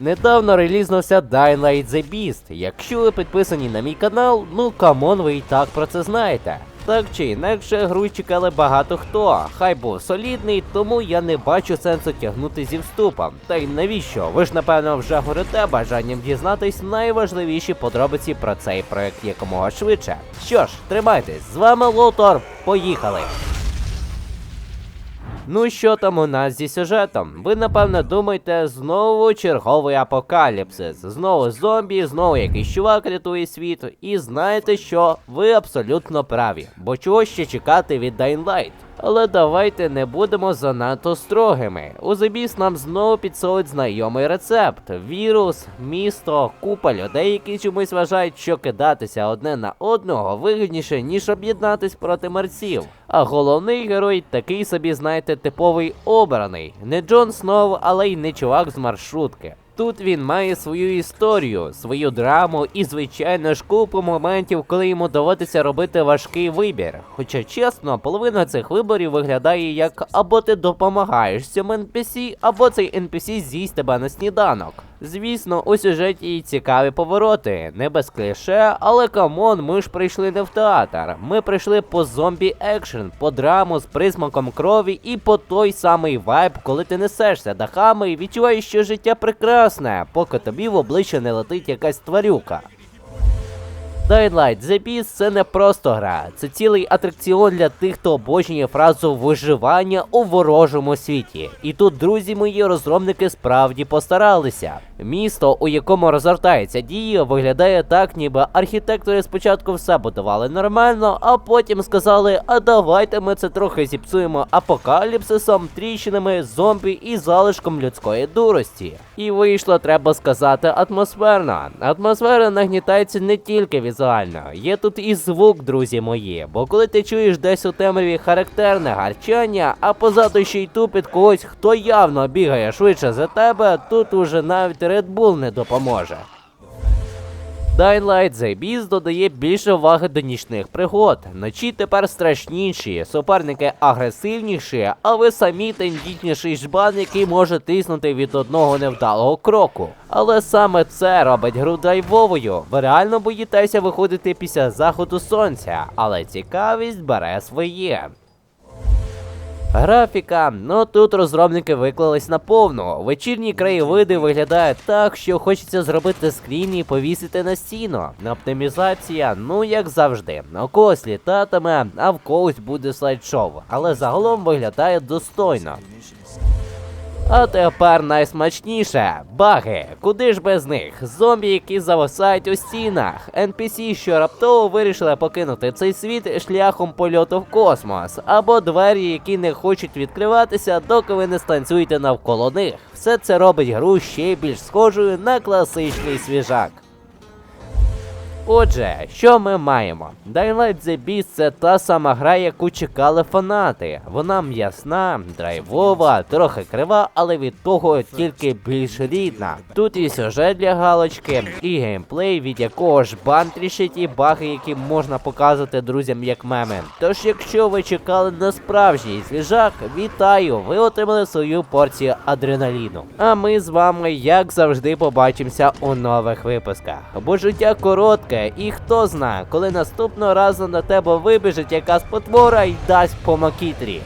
Недавно релізнувся Dying Light The Beast. Якщо ви підписані на мій канал, ну камон, ви і так про це знаєте. Так чи інакше, гру чекали багато хто. Хай був солідний, тому я не бачу сенсу тягнути зі вступом. Та й навіщо? Ви ж напевно вже горите бажанням дізнатись найважливіші подробиці про цей проект якомога швидше. Що ж, тримайтесь, з вами Лотор, поїхали! Ну що там у нас зі сюжетом? Ви напевно думаєте, знову черговий апокаліпсис, знову зомбі, знову якийсь чувак рятує світ. І знаєте що? Ви абсолютно праві, бо чого ще чекати від Dying Light? Але давайте не будемо занадто строгими. У Beast нам знову підсовують знайомий рецепт: вірус, місто, купа людей, які чомусь вважають, що кидатися одне на одного вигідніше, ніж об'єднатись проти мерців. А головний герой такий собі, знаєте, типовий обраний. Не Джон Сноу, але й не чувак з маршрутки. Тут він має свою історію, свою драму і, звичайно ж, купу моментів, коли йому доводиться робити важкий вибір. Хоча чесно, половина цих виборів виглядає як або ти допомагаєш цьому NPC, або цей NPC з'їсть тебе на сніданок. Звісно, у сюжеті і цікаві повороти, не без кліше, але камон, ми ж прийшли не в театр. Ми прийшли по зомбі екшен, по драму з присмаком крові і по той самий вайб, коли ти несешся дахами і відчуваєш, що життя прекрасне, поки тобі в обличчя не летить якась тварюка. Dying The Beast це не просто гра, це цілий атракціон для тих, хто обожнює фразу виживання у ворожому світі. І тут, друзі мої, розробники справді постаралися. Місто, у якому розгортається дія, виглядає так, ніби архітектори спочатку все будували нормально, а потім сказали: а давайте ми це трохи зіпсуємо апокаліпсисом, тріщинами, зомбі і залишком людської дурості. І вийшло, треба сказати, атмосферно. Атмосфера нагнітається не тільки візуально, є тут і звук, друзі мої. Бо коли ти чуєш десь у темряві характерне гарчання, а позаду ще й тупить когось, хто явно бігає швидше за тебе, тут уже навіть Red Bull не допоможе. Dying Light The Beast додає більше уваги до нічних пригод. Ночі тепер страшніші, суперники агресивніші, а ви самі тендітніший жбан, який може тиснути від одного невдалого кроку. Але саме це робить гру драйвовою. Ви реально боїтеся виходити після заходу сонця, але цікавість бере своє. Графіка, ну тут розробники виклались на повну. Вечірні краєвиди виглядають так, що хочеться зробити скрін і повісити на стіну. Оптимізація, ну як завжди, у когось літатиме, а в когось буде слайд-шоу, але загалом виглядає достойно. А тепер найсмачніше баги. Куди ж без них? Зомбі, які зависають у стінах, NPC, що раптово вирішили покинути цей світ шляхом польоту в космос, або двері, які не хочуть відкриватися, доки ви не станцюєте навколо них. Все це робить гру ще більш схожою на класичний свіжак. Отже, що ми маємо? Dying Light The Beast це та сама гра, яку чекали фанати. Вона м'ясна, драйвова, трохи крива, але від того тільки більш рідна. Тут і сюжет для галочки, і геймплей, від якого ж бан трішить, і баги, які можна показувати друзям як меми. Тож, якщо ви чекали на справжній свіжак, вітаю! Ви отримали свою порцію адреналіну. А ми з вами, як завжди, побачимося у нових випусках. Бо життя коротке, і хто знає, коли наступного разу на тебе вибіжить якась потвора і дасть по макітрі.